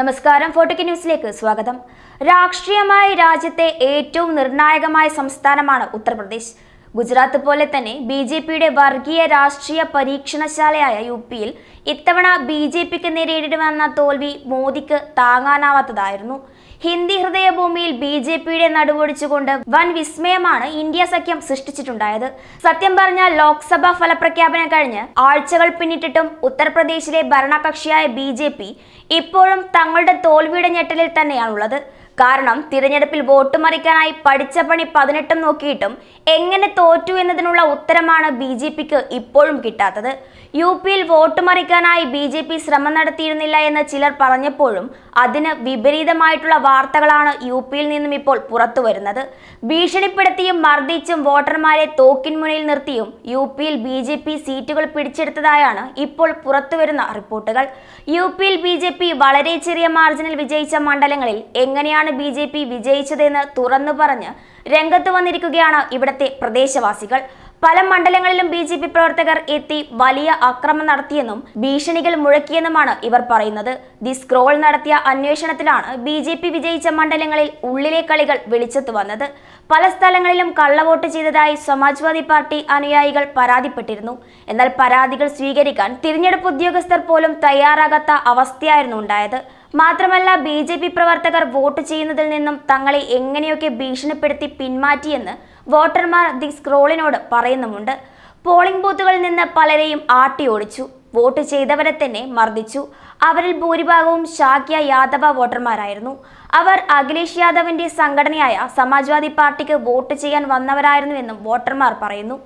നമസ്കാരം ഫോർട്ടിക്ക് ന്യൂസിലേക്ക് സ്വാഗതം. രാഷ്ട്രീയമായി രാജ്യത്തെ ഏറ്റവും നിർണായകമായ സംസ്ഥാനമാണ് ഉത്തർപ്രദേശ്. ഗുജറാത്ത് പോലെ തന്നെ ബി ജെ പിയുടെ വർഗീയ രാഷ്ട്രീയ പരീക്ഷണശാലയായ യു പിയിൽ ഇത്തവണ ബി ജെ പിക്ക് നേരിടുമെന്ന തോൽവി മോദിക്ക് താങ്ങാനാവാത്തതായിരുന്നു. ഹിന്ദി ഹൃദയഭൂമിയിൽ ബി ജെ പിയുടെ നടുവൊടിച്ചുകൊണ്ട് വൻ വിസ്മയമാണ് ഇന്ത്യ സഖ്യം സൃഷ്ടിച്ചിട്ടുണ്ടായത്. സത്യം പറഞ്ഞാൽ ലോക്സഭാ ഫലപ്രഖ്യാപനം കഴിഞ്ഞ് ആഴ്ചകൾ പിന്നിട്ടിട്ടും ഉത്തർപ്രദേശിലെ ഭരണകക്ഷിയായ ബി ജെ പി ഇപ്പോഴും തങ്ങളുടെ തോൽവിയുടെ ഞെട്ടലിൽ തന്നെയാണുള്ളത്. കാരണം തിരഞ്ഞെടുപ്പിൽ വോട്ട് മറിക്കാനായി പഠിച്ച പണി പതിനെട്ടും നോക്കിയിട്ടും എങ്ങനെ തോറ്റു എന്നതിനുള്ള ഉത്തരമാണ് ബി ജെ പിക്ക് ഇപ്പോഴും കിട്ടാത്തത്. യു പിയിൽ വോട്ട് മറിക്കാനായി ബി ജെ പി ശ്രമം നടത്തിയിരുന്നില്ല എന്ന് ചിലർ പറഞ്ഞപ്പോഴും അതിന് വിപരീതമായിട്ടുള്ള വാർത്തകളാണ് യു പിയിൽ നിന്നും ഇപ്പോൾ പുറത്തു വരുന്നത്. ഭീഷണിപ്പെടുത്തിയും മർദ്ദിച്ചും വോട്ടർമാരെ തോക്കിൻ മുന്നിൽ നിർത്തിയും യു പിയിൽ ബി ജെ പി സീറ്റുകൾ പിടിച്ചെടുത്തതായാണ് ഇപ്പോൾ പുറത്തുവരുന്ന റിപ്പോർട്ടുകൾ. യു പിയിൽ ബി ജെ പി വളരെ ചെറിയ മാർജിനിൽ വിജയിച്ച മണ്ഡലങ്ങളിൽ എങ്ങനെയാണ് ബി ജെ പി വിജയിച്ചതെന്ന് തുറന്നു പറഞ്ഞ് രംഗത്ത് വന്നിരിക്കുകയാണ് ഇവിടത്തെ പ്രദേശവാസികൾ. പല മണ്ഡലങ്ങളിലും ബി ജെ പി പ്രവർത്തകർ എത്തി വലിയ അക്രമം നടത്തിയെന്നും ഭീഷണികൾ മുഴക്കിയെന്നുമാണ് ഇവർ പറയുന്നത്. ദി സ്ക്രോൾ നടത്തിയ അന്വേഷണത്തിലാണ് ബി ജെ പി വിജയിച്ച മണ്ഡലങ്ങളിൽ ഉള്ളിലെ കളികൾ വെളിച്ചത്ത് വന്നത്. പല സ്ഥലങ്ങളിലും കള്ളവോട്ട് ചെയ്തതായി സമാജ്വാദി പാർട്ടി അനുയായികൾ പരാതിപ്പെട്ടിരുന്നു. എന്നാൽ പരാതികൾ സ്വീകരിക്കാൻ തിരഞ്ഞെടുപ്പ് ഉദ്യോഗസ്ഥർ പോലും തയ്യാറാകാത്ത അവസ്ഥയായിരുന്നു ഉണ്ടായത്. മാത്രമല്ല ബി ജെ പി പ്രവർത്തകർ വോട്ട് ചെയ്യുന്നതിൽ നിന്നും തങ്ങളെ എങ്ങനെയൊക്കെ ഭീഷണിപ്പെടുത്തി പിന്മാറ്റിയെന്ന് വോട്ടർമാർ ദി സ്ക്രോളിനോട് പറയുന്നുമുണ്ട്. പോളിംഗ് ബൂത്തുകളിൽ നിന്ന് പലരെയും ആട്ടി ഓടിച്ചു വോട്ട് ചെയ്തവരെ തന്നെ മർദ്ദിച്ചു. അവരിൽ ഭൂരിഭാഗവും ഷാക്യ യാദവ വോട്ടർമാരായിരുന്നു. അവർ അഖിലേഷ് യാദവിന്റെ സംഘടനയായ സമാജ്വാദി പാർട്ടിക്ക് വോട്ട് ചെയ്യാൻ വന്നവരായിരുന്നുവെന്നും വോട്ടർമാർ പറയുന്നു.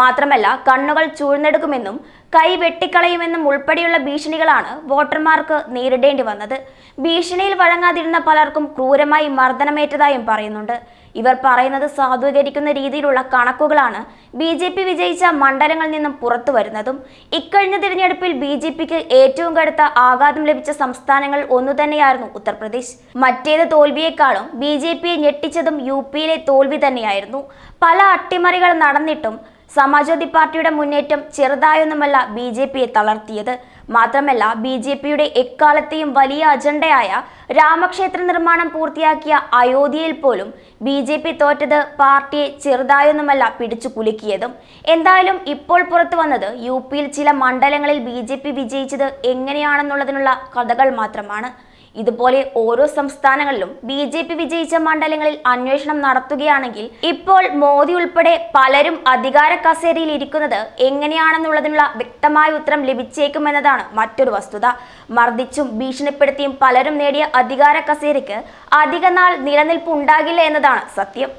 മാത്രമല്ല കണ്ണുകൾ ചൂഴ്ന്നെടുക്കുമെന്നും കൈ വെട്ടിക്കളയുമെന്നും ഉൾപ്പെടെയുള്ള ഭീഷണികളാണ് വോട്ടർമാർക്ക് നേരിടേണ്ടി വന്നത്. ഭീഷണിയിൽ വഴങ്ങാതിരുന്ന പലർക്കും ക്രൂരമായി മർദ്ദനമേറ്റതായും പറയുന്നുണ്ട്. ഇവർ പറയുന്നത് സാധൂകരിക്കുന്ന രീതിയിലുള്ള കണക്കുകളാണ് ബി ജെ പി വിജയിച്ച മണ്ഡലങ്ങളിൽ നിന്നും പുറത്തു വരുന്നതും. ഇക്കഴിഞ്ഞ തിരഞ്ഞെടുപ്പിൽ ബി ജെ പിക്ക് ഏറ്റവും കടുത്ത ആഘാതം ലഭിച്ച സംസ്ഥാനങ്ങൾ ഒന്നുതന്നെയായിരുന്നു ഉത്തർപ്രദേശ്. ഉത്തർപ്രദേശ് മറ്റേത് തോൽവിയേക്കാളും ബി ജെ പിയെ ഞെട്ടിച്ചതും യു പിയിലെ തോൽവി തന്നെയായിരുന്നു. പല അട്ടിമറികൾ നടന്നിട്ടും സമാജ്വാദി പാർട്ടിയുടെ മുന്നേറ്റം ചെറുതായൊന്നുമല്ല ബി ജെ പിയെ തളർത്തിയത്. മാത്രമല്ല ബി ജെ പിയുടെ എക്കാലത്തെയും വലിയ അജണ്ടയായ രാമക്ഷേത്ര നിർമ്മാണം പൂർത്തിയാക്കിയ അയോധ്യയിൽ പോലും ബി ജെ പി തോറ്റത് പാർട്ടിയെ ചെറുതായൊന്നുമല്ല പിടിച്ചു കുലുക്കിയതും. എന്തായാലും ഇപ്പോൾ പുറത്തു വന്നത് യു പിയിൽ ചില മണ്ഡലങ്ങളിൽ ബി ജെ പി വിജയിച്ചത് എങ്ങനെയാണെന്നുള്ളതിനുള്ള കഥകൾ മാത്രമാണ്. ഇതുപോലെ ഓരോ സംസ്ഥാനങ്ങളിലും ബി ജെ പി വിജയിച്ച മണ്ഡലങ്ങളിൽ അന്വേഷണം നടത്തുകയാണെങ്കിൽ ഇപ്പോൾ മോദി ഉൾപ്പെടെ പലരും അധികാര കസേരയിൽ ഇരിക്കുന്നത് എങ്ങനെയാണെന്നുള്ളതിനുള്ള വ്യക്തമായ ഉത്തരം ലഭിച്ചേക്കുമെന്നതാണ് മറ്റൊരു വസ്തുത. മർദ്ദിച്ചും ഭീഷണിപ്പെടുത്തിയും പലരും നേടിയ അധികാര കസേരയ്ക്ക് അധികനാൾ നിലനിൽപ്പ് ഉണ്ടാകില്ല എന്നതാണ് സത്യം.